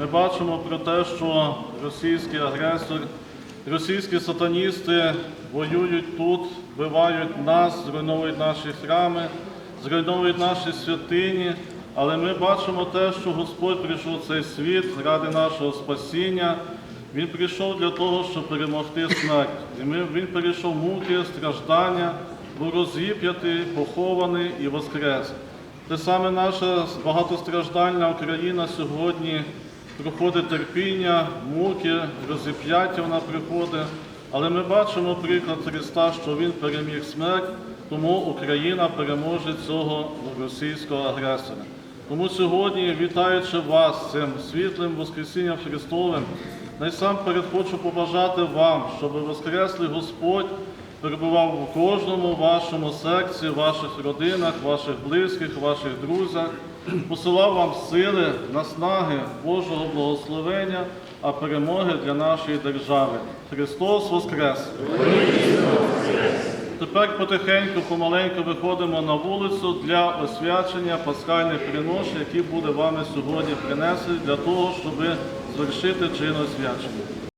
Ми бачимо про те, що російський агресор, російські сатаністи воюють тут, вбивають нас, зруйновують наші храми, зруйновують наші святині. Але ми бачимо те, що Господь прийшов в цей світ ради нашого спасіння. Він прийшов для того, щоб перемогти смерть. І ми, Він перейшов муки, страждання, був розіп'ятий, похований і воскрес. Те саме наша багатостраждальна Україна сьогодні проходить терпіння, муки, розіп'яття вона приходить. Але ми бачимо приклад Христа, що Він переміг смерть, тому Україна переможе цього російського агресора. Тому сьогодні, вітаючи вас цим світлим Воскресінням Христовим, найсамперед хочу побажати вам, щоб Воскреслий Господь перебував у кожному вашому серці, ваших родинах, ваших близьких, ваших друзях, посилав вам сили, наснаги, Божого благословення, а перемоги для нашої держави. Христос Воскрес! Тепер потихеньку, помаленьку виходимо на вулицю для освячення пасхальних приношень, які буде вами сьогодні принесені для того, щоб звершити чин освячення.